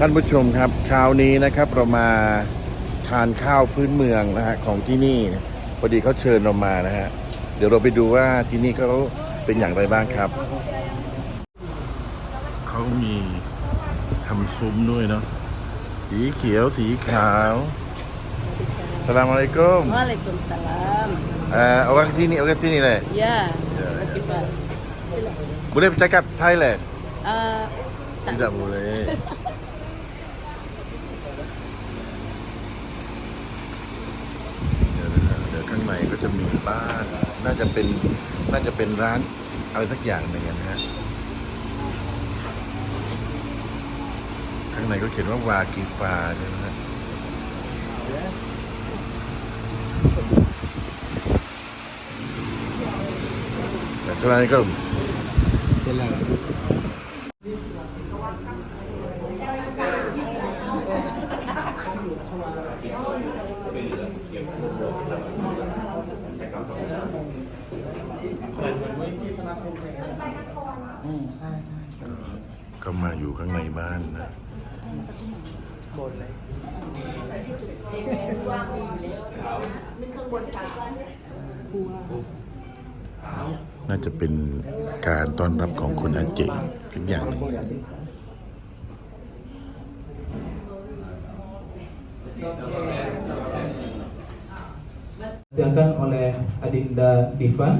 ท่านผู้ชมครับเช้านี้นะครับเรามาทานข้าวพื้นเมืองนะฮะของที่นี่พอดีเขาเชิญเรามานะฮะเดี๋ยวเราไปดูว่าที่นี่เขาเป็นอย่างไรบ้างครับเขามีทำซุ้มด้วยเนาะสีเขียวสีขาวสลามอะลัยกุม Waalaikumsalam. เอ่อ orang sini orang sini lah Ya. Ya, Okey, Pak. Silakan. boleh bercakap Thailand Ah, tak tidak boleh เดี๋ยวนะฮะเดี๋ยว ข้างในก็จะมีบ้าน น่าจะเป็น น่าจะเป็นร้านอะไรสักอย่างหนึ่งนะฮะ ข้างในก็เขียนว่าวากีฟาเนี่ยนะฮะแต่สุดท้ายก็ ก็มาอยู่ข้างในบ้านนะบนเลยว่างีแล้วนึกข้างบนตาน่าจะเป็นการต้อนรับของคนอาเจกสักอย่างหนึ่ง dikerjakan oleh Adinda Difan.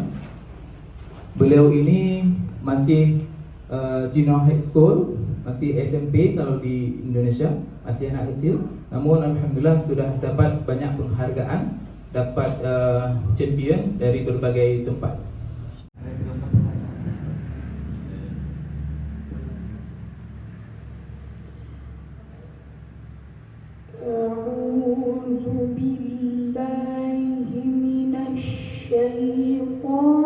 Beliau ini masih uh, Junior High School, masih SMP kalau di Indonesia, masih anak kecil. Namun alhamdulillah sudah dapat banyak penghargaan, dapat uh, champion dari berbagai tempat. أعوذ بالله من الشيطان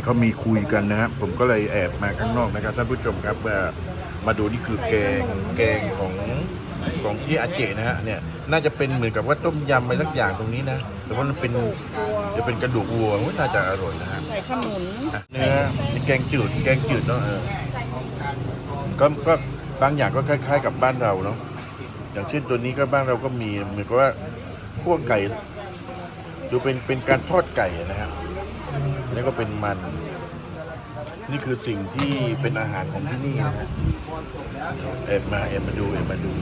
นเขามีคุยกันนะครับผมก็เลยแอบมาข้างนอกนะครับท่านผู้ชมครับว่ามาดูนี่คือแกงแกงของของที่อาเจนะฮะเนี่ยน่าจะเป็นเหมือนกับว่าต้มยำอะไรสักอย่างตรงนี้นะ แต่ว่ามันเป็นจะเป็นกระดูกวัวอุ๊ยน่าจะอร่อยนะฮะใส่ขนุนอะเนื้อแกงจืดแกงจืดเนาะเออก็ก็บางอย่างก็คล้าย ๆ กับบ้านเราเนาะอย่างเช่นตัวนี้ก็บ้านเราก็มีเหมือนกับว่าพวกไก่ดูเป็นเป็นการทอดไก่นะฮะ แล้วก็เป็นมัน นี่คือสิ่งที่เป็นอาหารของที่นี่นะฮะแอบมาแอบมาดูแอบมาดู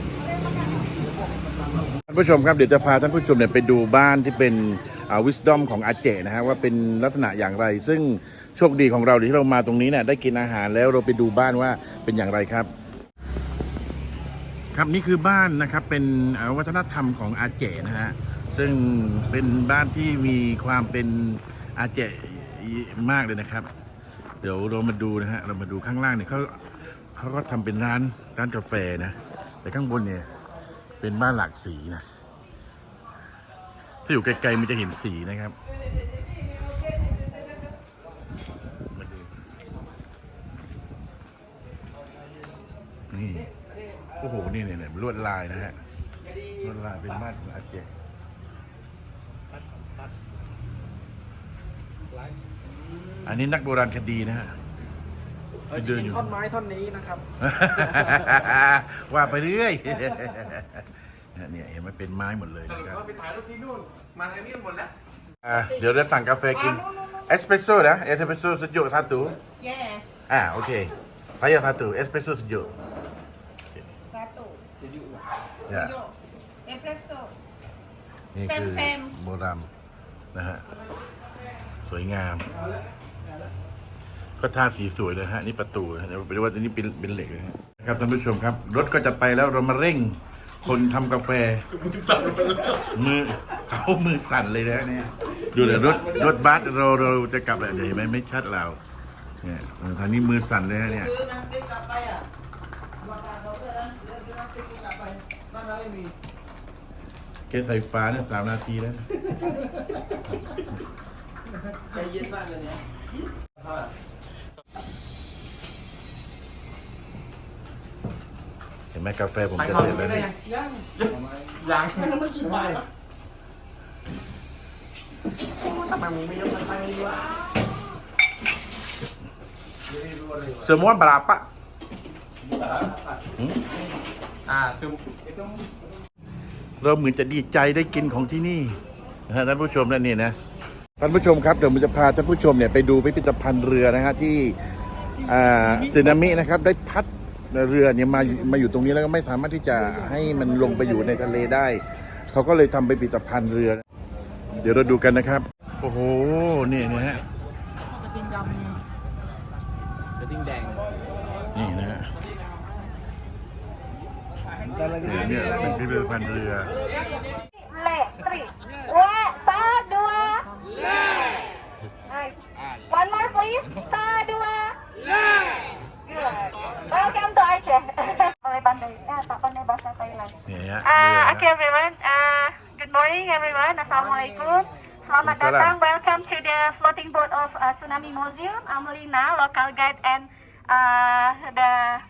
ท่านผู้ชมครับเดี๋ยวจะพาท่านผู้ชมเนี่ยไปดูบ้านที่เป็นวิสดอมของอาเจนะฮะว่าเป็นลักษณะอย่างไร ซึ่งโชคดีของเราที่เรามาตรงนี้เนี่ยได้กินอาหารแล้วเราไปดูบ้านว่าเป็นอย่างไรครับ ครับนี่คือบ้านนะครับเป็นวัฒนธรรมของอาเจนะฮะซึ่งเป็นบ้านที่มีความเป็นอาเจ มากเลยนะครับ เดี๋ยวเรามาดูนะฮะเรามาดูข้างล่างเนี่ยเขาเขาก็ทำเป็นร้านร้านกาแฟนะ แต่ข้างบนเนี่ยเป็นบ้านหลากสีนะ ถ้าอยู่ไกลๆมันจะเห็นสีนะครับมาดูนี่โอ้โหนี่เนี่ยเนี่ยลวดลายนะฮะลวดลายเป็นบ้านของอาเจ อันนี้นักโบราณคดีนะฮะที่เดินอยู่ ท่อนไม้ท่อนนี้นะครับ ว่าไปเรื่อย เนี่ยเห็นไหมันเป็นไม้หมดเลยนะครับไปถ่ายรูปที่นู่น มาทางนี้หมดแล้ว อะเดี๋ยวเราสั่งกาแฟกินเอสเปรสโซ่นะเอสเปรสโซ่สุดยอด satu Yes, อ่าโอเค saya satu espresso sejuk satu. ya Tujuh. Espresso. นี่คือแซม โบราณนะฮะ สวยงาม ก็ท่าสีสวยเลยฮะนี่ประตูนะเดี๋ยวไปดูว่าอันนี้เป็นเป็นเหล็กนะฮะครับท่านผู้ชมครับ รถก็จะไปแล้วเรามาเร่ง คนทำกาแฟ มือเขามือสั่นเลยนะเนี่ยดูเลยรถรถบัสเราเราจะกลับแล้วเดี๋ยวเห็นไหมไม่ชัดเราเนี่ยทางนี้มือสั่นเลยฮะเนี่ยแกใส่ฟ้าเนี่ยสามนาทีแล้ว ใจเย็นมากเลยเนี่ย เห็นไหมกาแฟผมจะเสร็จแล้วเนี่ยยังยังไม่กี่บาททำไมมึงไม่ยกมันไปวะ semua berapa อ่าซึมเราเหมือนจะดีใจได้กินของที่นี่นะฮะท่านผู้ชมนั่นนี่นะท่านผู้ชมครับเดี๋ยวผมจะพาท่านผู้ชมเนี่ยไปดูพิพิธภัณฑ์เรือนะฮะที่อ่าสึนามินะครับ ได้พัด เรือเนี่ยมามาอยู่ตรงนี้แล้วก็ไม่สามารถที่จะให้มันลงไปอยู่ในทะเลได้ เขาก็เลยทำเป็นพิพิธภัณฑ์เรือ เดี๋ยวเราดูกันนะครับ โอ้โหนี่นะฮะกระทิงแดงนี่นะฮะเนี่ยเนี่ยเป็นพิพิธภัณฑ์เรือ Le, tri. Wa, sa, dua. Le. Nice. One more please. Okay. Ah, okay, everyone. Uh, good morning, everyone. Assalamualaikum. Selamat datang. Welcome to the floating boat of uh, Tsunami Museum. I'm Lina, local guide and uh, the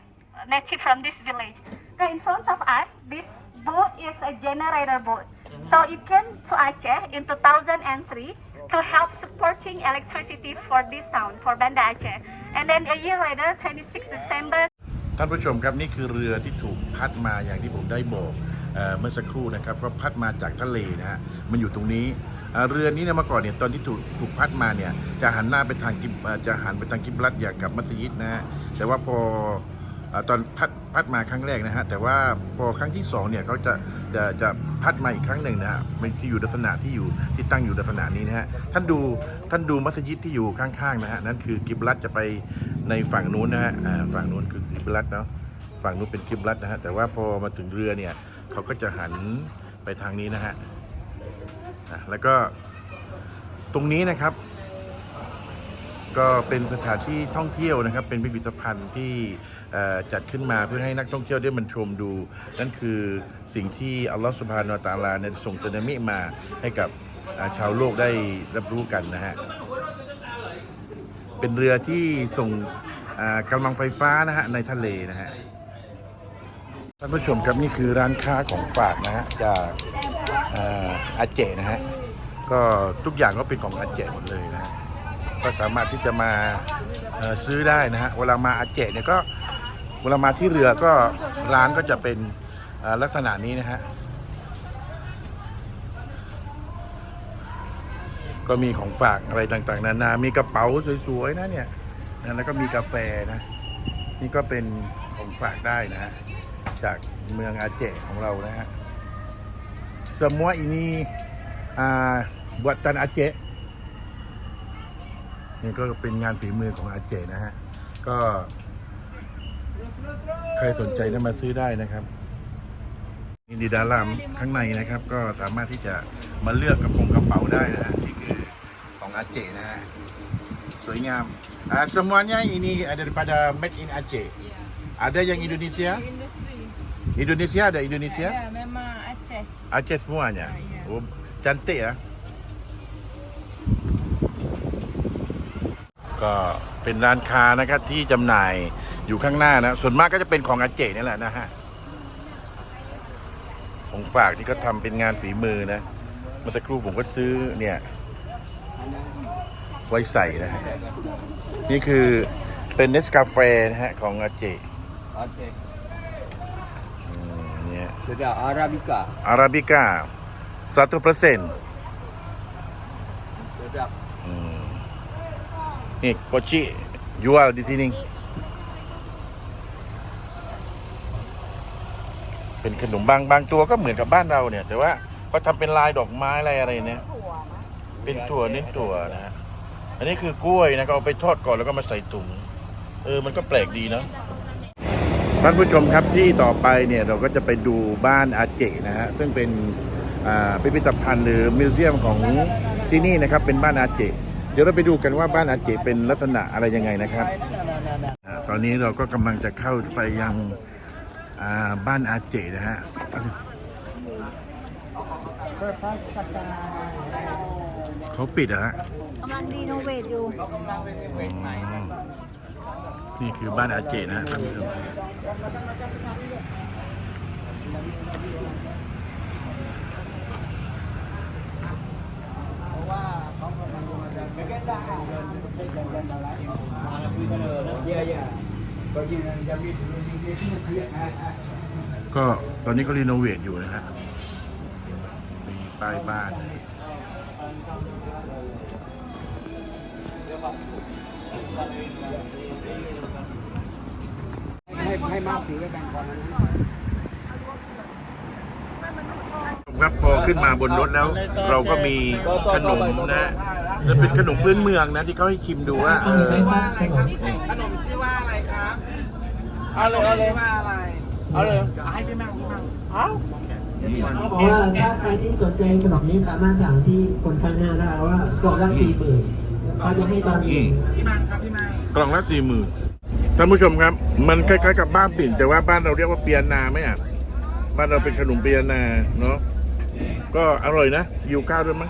native from this village. So in front of us, this boat is a generator boat. So it came to Aceh in 2003 to help supporting electricity for this town, for Banda Aceh. And then a year later, 26 December ท่านผู้ชมครับนี่คือเรือที่ถูกพัดมาอย่างที่ผมได้บอกเอเมื่อสักครู่นะครับก็พัดมาจากทะเลนะฮะมันอยู่ตรงนี้เเรือนี้เนี่ยเมื่อก่อนเนี่ยตอนที่ถูกถูกพัดมาเนี่ยจะหันหน้าไปทางกิบจะหันไปทางกิบลัดอย่างกับมัสยิดนะฮะแต่ว่าพออตอนพัดพัดมาครั้งแรกนะฮะแต่ว่าพอครั้งที่สองเนี่ยเขาจะจะจะพัดมาอีกครั้งหนึ่งนะฮะเป็นที่อยู่ลักษณะที่อยู่ที่ตั้งอยู่ลักษณะนี้นะฮะท่านดูท่านดูมัสยิดที่อยู่ข้างๆนะฮะนั่นคือกิบลัดจะไป ในฝั่งนู้นนะฮะฝั่งนู้นคือกิบลัดเนาะฝั่งนู้นเป็นกิบลัดนะฮะแต่ว่าพอมาถึงเรือเนี่ยเขาก็จะหันไปทางนี้นะฮะแล้วก็ตรงนี้นะครับ ก็เป็นสถานที่ท่องเที่ยวนะครับ เป็นพิพิธภัณฑ์ที่จัดขึ้นมาเพื่อให้นักท่องเที่ยวได้มันชมดู นั่นคือสิ่งที่อัลลอฮฺสุบฮานาอัลตาลาเนี่ยส่งสึนามิมาให้กับชาวโลกได้รับรู้กันนะฮะ เป็นเรือที่ส่งกำลังไฟฟ้านะฮะในทะเลนะฮะท่านผู้ชมครับนี่คือร้านค้าของฝากนะฮะจากอาเจนะฮะก็ทุกอย่างก็เป็นของอาเจหมดเลยนะฮะก็สามารถที่จะมาซื้อได้นะฮะเวลามาอาเจเนี่ยก็เวลามาที่เรือก็ร้านก็จะเป็นลักษณะนี้นะฮะ ก็มีของฝากอะไรต่างๆ นานา มีกระเป๋าสวยๆนะเนี่ยนะแล้วก็มีกาแฟนะ นี่ก็เป็นของฝากได้นะฮะ จากเมืองอาเจของเรานะฮะ semua ini uh, buatan Aceh นี่ก็เป็นงานฝีมือของอาเจนะฮะ ก็ ใครสนใจก็มาซื้อได้นะครับนี่ดีดารามข้างในนะครับ ก็สามารถที่จะมาเลือกกระโปรงกระเป๋าได้นะฮะ นี่คือของอาเจนะฮะสวยงามอ่า semuanya ini daripada made in Aceh ada yang Indonesia Indonesia ada Indonesia Ya, memang Aceh. Aceh semuanya. Oh, cantik ya. ก็เป็นร้านค้านะครับที่จำหน่ายอยู่ข้างหน้านะ ส่วนมากก็จะเป็นของอาเจนี่แหละนะฮะ ของฝากที่เขาทำเป็นงานฝีมือนะ เมื่อสักครู่ผมก็ซื้อเนี่ย ไว้ใส่นะฮะนี่คือเป็นเนสกาแฟนะฮะของอาเจ Okey. อืมเนี่ย Sudah Arabica. Arabica 100% Sudah. Hmm. Ni Koci jual di sini. เป็นขนมบางบางตัวก็เหมือนกับบ้านเราเนี่ย แต่ว่าก็ทำเป็นลายดอกไม้อะไรอะไรเนี่ย เป็นถั่วเน้นถั่วนะฮะ อันนี้คือกล้วยนะก็เอาไปทอดก่อนแล้วก็มาใส่ถุงเออมันก็แปลกดีนะท่านผู้ชมครับที่ต่อไปเนี่ยเราก็จะไปดูบ้านอาเจนะฮะซึ่งเป็นอ่าพิพิธภัณฑ์หรือมิวเซียมของที่นี่นะครับเป็นบ้านอาเจเดี๋ยวเราไปดูกันว่าบ้านอาเจเป็นลักษณะอะไรยังไงนะครับ ตอนนี้เราก็กำลังจะเข้าไปยังอ่าบ้านอาเจนะฮะ เขาปิดเหรอฮะกำลังรีโนเวทอยู่ อืมนี่คือบ้านอาเจนะฮะท่านผู้ชมก็ตอนนี้ก็รีโนเวทอยู่นะฮะมีป้ายบ้าน นะครับพอขึ้นมาบนรถแล้ว เราก็มีขนมนะจะเป็นขนมพื้นเมืองนะที่เขาให้ชิมดูว่าเออขนมชื่อว่าอะไรครับเอาเลยเอาเลยว่าอะไรเอาเลยให้พี่แม่พี่แม่เอา เขาบอกว่าถ้าใครที่สนใจขนมนี้สามารถสั่งที่คนข้างหน้าได้ว่ากล่องละสี่หมื่นเขาจะให้ตอนเย็นพี่แม่ครับพี่แม่กล่องละสี่หมื่นท่านผู้ชมครับ มันคล้ายๆกับบ้านปิ่น แต่ว่าบ้านเราเรียกว่าเปียนาไหมอะบ้านเราเป็นขนมเปียนาเนาะก็อร่อยนะยิวข้าวด้วยมั้ง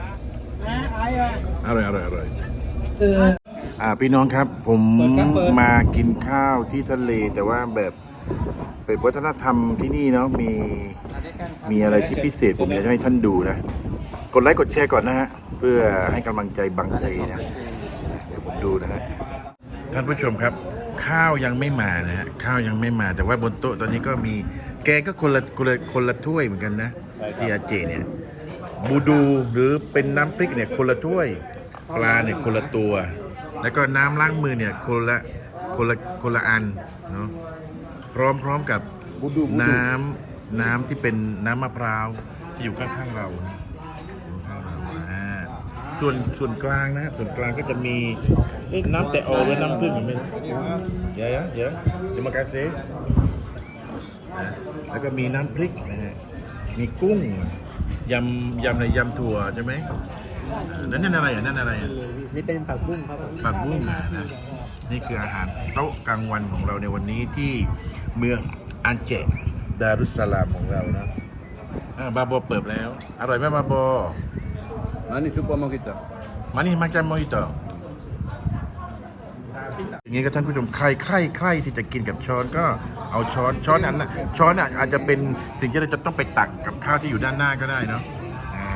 อร่อยอร่อยอร่อยเอออ่าพี่น้องครับ ผมเปิดครับเปิดมากินข้าวที่ทะเลแต่ว่าแบบ เป็นวัฒนธรรมที่นี่เนาะมีมีอะไรที่พิเศษผมอยากจะให้ท่านดูนะ กดไลค์กดแชร์ก่อนนะฮะ เพื่อให้กำลังใจบังเซนะเดี๋ยวผมดูนะฮะท่านผู้ชมครับ ข้าวยังไม่มานะฮะข้าวยังไม่มาแต่ว่าบนโต๊ะตอนนี้ก็มีแกก็คนละคนละคนละถ้วยเหมือนกันนะที่อาเจเนี่ยบูดูหรือเป็นน้ำพริกเนี่ยคนละถ้วยปลาเนี่ยคนละตัว แล้วก็น้ำล้างมือเนี่ยคนละคนละคนละอันเนาะ พร้อมพร้อมกับน้ำน้ำที่เป็นน้ำมะพร้าวที่อยู่ข้างๆเรานะอยู่ข้างๆเราอ่าส่วนส่วนกลางนะส่วนกลางก็จะมีเอ๊ะน้ำแต่ออหรือน้ำผึ้งอะไม่รู้เดี๋ยวเดี๋ยวจะมากาเซ่นะแล้วก็มีน้ำพริกนะฮะมีกุ้งยำยำอะไรยำถั่วใช่ไหมเออนั่นนั่นอะไรอะนั่นอะไรอะนี่เป็นผักบุ้งครับผักบุ้งนะ นะนี่คืออาหารโต๊ะกลางวันของเราในวันนี้ที่เมืองอันเจดารุสสลามของเรานะอ่าบาโบเปิดแล้ว อร่อยไหมบาโบ Mana super mau kita? มานี่มาจันโมฮิโตอย่างนี้ก็ท่านผู้ชมใครใครใครที่จะกินกับช้อนก็เอาช้อนช้อนนั้นนะช้อนอะอาจจะเป็นสิ่งที่เราจะต้องไปตักกับข้าวที่อยู่ด้านหน้าก็ได้เนาะอ่า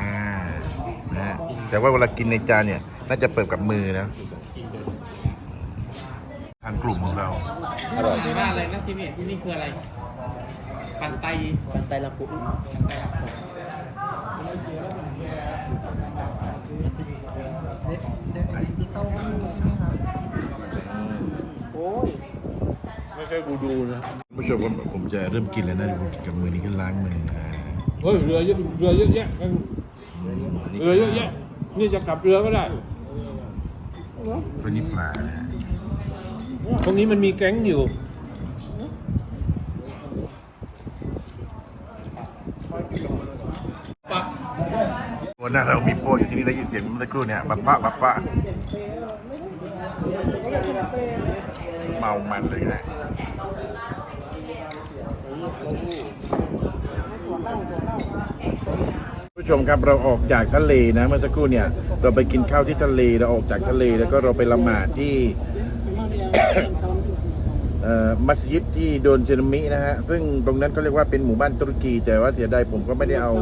นะฮะแต่ว่าเวลากินในจานเนี่ยน่าจะเปิดกับมือนะ ทางกลุ่มของเรา อร่อยคือว่าอะไรนะที่นี่ที่นี่คืออะไรปันไตปันไตละปุปันไตละปุโอ้ยไม่เคยบูดูนะท่านผู้ชมครับผมจะเริ่มกินแล้วนะเดี๋ยวผมกินกับมือนี้ก็ล้างมืออ่าเฮ้ยเรือเยอะเรือเยอะแยะเรือเยอะแยะนี่จะกลับเรือก็ได้ตัวนี้ปลานะฮะ ตรงนี้มันมีแก๊งอยู่ วันหน้าเรามีโปรอยู่ที่นี่ได้ยินเสียงเมื่อสักครู่เนี่ยบัปปะบัปปะเมามันเลยนะผู้ชมครับเราออกจากทะเลนะเมื่อสักครู่เนี่ย เราไปกินข้าวที่ทะเลเราออกจากทะเลแล้วก็เราไปละหมาดที่ มัสยิดที่โดนสึนามินะฮะ ซึ่งตรงนั้นก็เรียกว่าเป็นหมู่บ้านตุรกี แต่ว่าเสียดายผมก็ไม่ได้เอา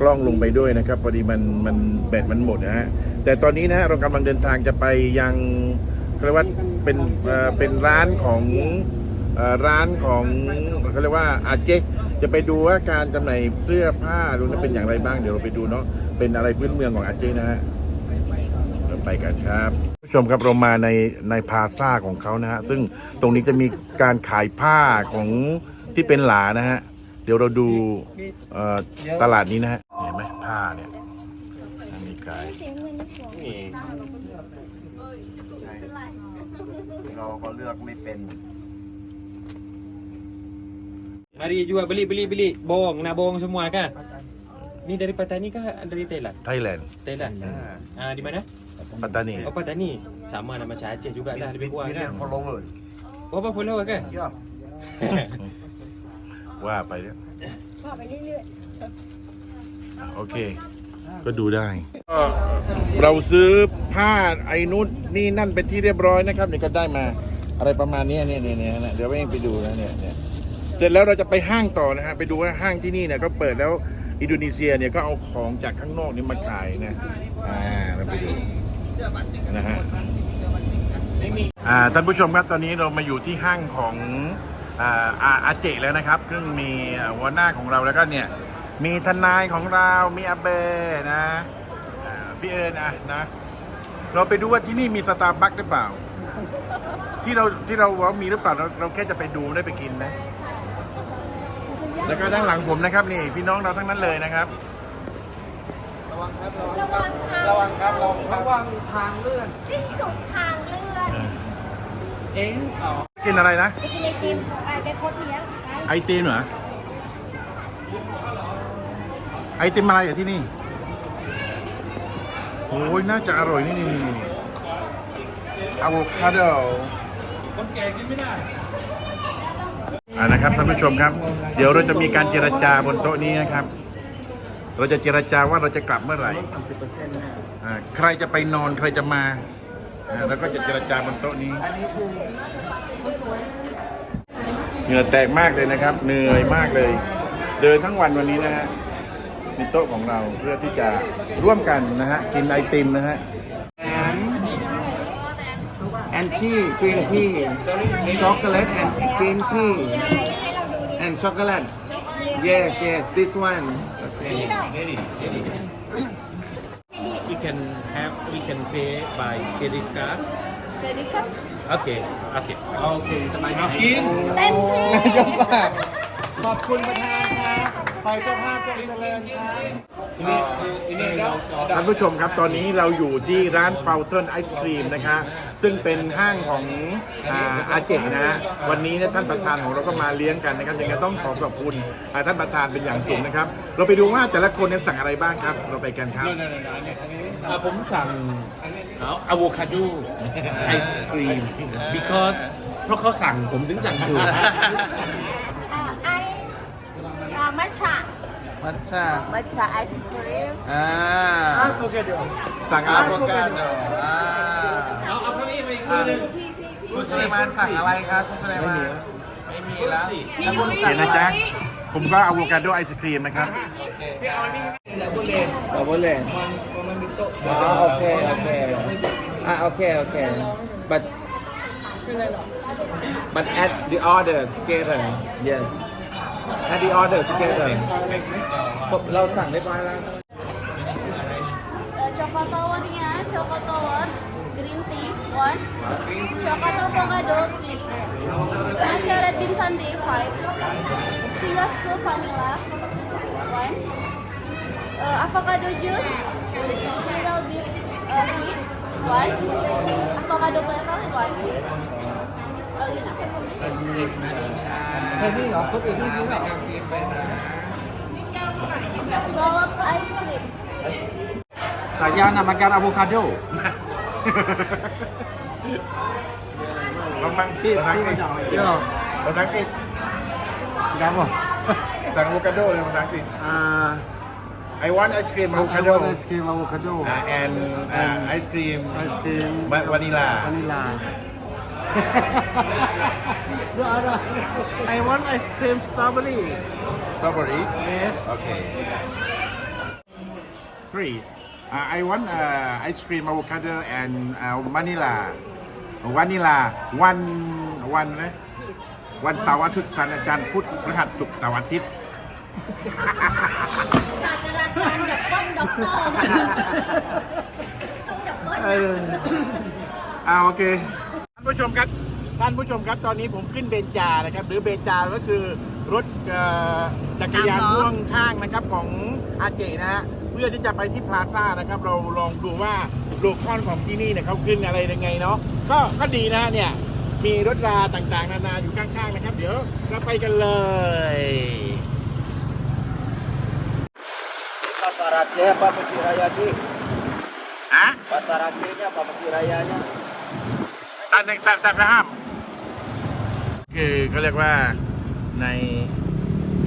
กล้องลงไปด้วยนะครับพอดีมันมันแบตมันหมดนะฮะ แต่ตอนนี้นะฮะเรากำลังเดินทางจะไปยังเขาเรียกว่าเป็นเอ่อเป็นร้านของเอ่อร้านของเขาเรียกว่าอาเจจะไปดูว่าการจำหน่ายเสื้อผ้าดูนั้นเป็นอย่างไรบ้างเดี๋ยวเราไปดูเนาะเป็นอะไรพื้นเมืองของอาเจนะฮะเรา ไปกันครับผู้ชมครับเรามาในในพาซ่าของเขานะฮะซึ่งตรงนี้จะมีการขายผ้าของที่เป็นหลานะฮะเดี๋ยวเราดูเอ่อตลาดนี้นะฮะเห็นไหมผ้าเนี่ยมีขายเราก็เลือกไม่เป็น Mari jual beli beli beli bohong nak bohong semua kan Ni dari Patani kah dari Thailand ไทยแลนด์ Thailand ah di mana ปัตตานี Oh Patani sama lah macam Aceh juga lah lebih kurang Million kan follower Oh apa follower kan เยอะว่าไปเนี่ยโอเค ก็ดูได้ เราซื้อผ้าไอ้นู้นนี่นั่นเป็นที่เรียบร้อยนะครับนี่ก็ได้มา อะไรประมาณเนี้ยเนี่ยเนี่ยเนี่ยเดี๋ยวเองไปดูนะเนี่ยเนี่ยเสร็จแล้วเราจะไปห้างต่อนะฮะไปดูว่าห้างที่นี่เนี่ยก็เปิดแล้วอินโดนีเซียเนี่ยก็เอาของจากข้างนอกนี่มาขายนะอ่าเราไปดู นะฮะท่านผู้ชมครับตอนนี้เรามาอยู่ที่ห้างของอาอาอาเจแล้วนะครับซึ่งมีหัวหน้าของเราแล้วก็เนี่ยมีทนายของเรา มีอาเบนะพี่เอิญอะนะ เราไปดูว่าที่นี่มีสตาร์บัคหรือเปล่า ที่เราที่เราว่ามีหรือเปล่าเราเราแค่จะไปดูไม่ได้ไปกินนะ แล้วก็ด้านหลังผมนะครับนี่พี่น้องเราทั้งนั้นเลยนะครับ ระวังครับ ระวังระวังระวังทางเลื่อน สิ้นสุดทางเลื่อน เอ็งอ๋อกินอะไรนะ ไปกินไอติมไปไปโคตรเลี้ยงไปไอติมเหรอ ไอติมอะไรอะที่นี่ โอ้ยน่าจะอร่อยนี่นี่นี่อะโวคาโด คนแก่กินไม่ได้อ่านะครับท่านผู้ชมครับ เดี๋ยวเราจะมีการเจรจาบนโต๊ะนี้นะครับ เราจะเจรจาว่าเราจะกลับเมื่อไหร่อ่าใครจะไปนอนใครจะมาอ่าแล้วก็จะเจรจาบนโต๊ะนี้เหงื่อแตกมากเลยนะครับ เหนื่อยมากเลย เดินทั้งวันวันนี้นะฮะในโต๊ะของเราเพื่อที่จะร่วมกันนะฮะกินไอติมนะฮะ and tea green tea chocolate and green tea and chocolate yes yes this one okay we can have we can pay by credit card โอเคโอเคโอเคสบายเอากินเต็มที่ยกปากขอบคุณประธานครับขอให้เจ้าภาพจงเจริญครับทีนี้ทีนี้เราท่านผู้ชมครับตอนนี้เราอยู่ที่ร้าน Fountain Ice Cream นะคะ ซึ่งเป็นห้างของอาอาเจกนะฮะวันนี้เนี่ยท่านประธานของเราก็มาเลี้ยงกันนะครับยังไงต้องขอขอบคุณอ่าท่านประธานเป็นอย่างสูงนะครับ เราไปดูว่าแต่ละคนเนี่ยสั่งอะไรบ้างครับ เราไปกันครับ อ่าผมสั่งเอาอะโวคาโดไอศครีม because เพราะเขาสั่งผมถึงสั่งถูกอ่าไออ่ามัชชะมัทฉะมัชชะไอศครีมอ่า สั่งอะโวคาโดเอาเอาเก้าอี้ มือคุณสุเลมานสั่งอะไรครับคุณสุเลมานไม่มีแล้วแล้วคุณสั่งเนะจ๊ะผมก็เอาโวคาโดไอศครีมนะครับพี่เอานี่ดับเลเลนดับเบิลเลนมันมีโต๊ะโอเคโอเคอะโอเคโอเค but but add the order together yes add the order together เราสั่งไรียบร้อยแล้ว Choco Tawon yan, Choco Tawon. 1, chocolate avocado 3, matcha red bean Sunday 5, single scoop vanilla 1, uh, avocado juice, single beef uh, sweet 1, avocado platter 1, jadi ya, aku ini juga. yun yun. Solop ice cream. Sayang na magkar avocado. ลองมั่งภาษาอังกฤษภาษาอังกฤษ kamu สั่งอะโวคาโดเลยภาษาอังกฤษ uh, I want ice cream I avocado want ice cream avocado uh, and uh, ice cream ice cream va- vanilla vanilla I want ice cream strawberry strawberry yes okay three Uh, I want uh, ice cream avocado and uh, vanilla vanilla one one นะวันเสาร์อาทิตย์จันทร์อาจารย์พุธพฤหัสศุกร์เสาร์อาทิตย์อ่าโอเคท่านผู้ชมครับท่านผู้ชมครับตอนนี้ผมขึ้นเบนจานะครับ หรือเบนจาก็คือรถเอ่อจักรยานพ่วงข้างนะครับของอาเจนะฮะ เพื่อที่จะไปที่พลาซ่านะครับ เราลองดูว่าโลคอนของที่นี่เนี่ยเขาขึ้นอะไรยังไงเนาะก็ก็ดีนะเนี่ยมีรถราต่างๆ นานาอยู่ข้างๆนะครับ เดี๋ยวเราไปกันเลย Pasar Aceh apa Masjid Raya Ji? ฮะ Pasar Acehnya apa Masjid Rayanya? ตัดตัดตัดห้ามคือเขาเรียกว่าใน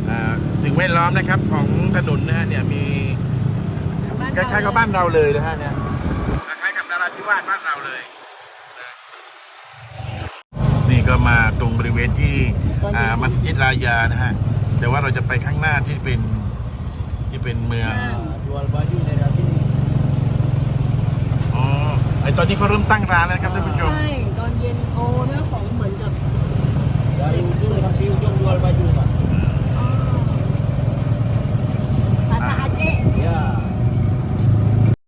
อ่าสิ่งแวดล้อมนะครับของถนนนะฮะเนี่ยมี คล้ายๆกับบ้านเราเลยนะฮะเนี่ยคล้ายๆกับนราที่วาสบ้านเราเลย นี่ก็มาตรงบริเวณที่มัสยิดลายานะฮะแต่ว่าเราจะไปข้างหน้าที่เป็นที่เป็นเมืองอ๋อไอตอนนี้เขาเริ่มตั้งร้านแล้วครับท่านผู้ชม ใช่ตอนเย็นโอ้เนื้อของเหมือนกับภาษาอาเจ Ya.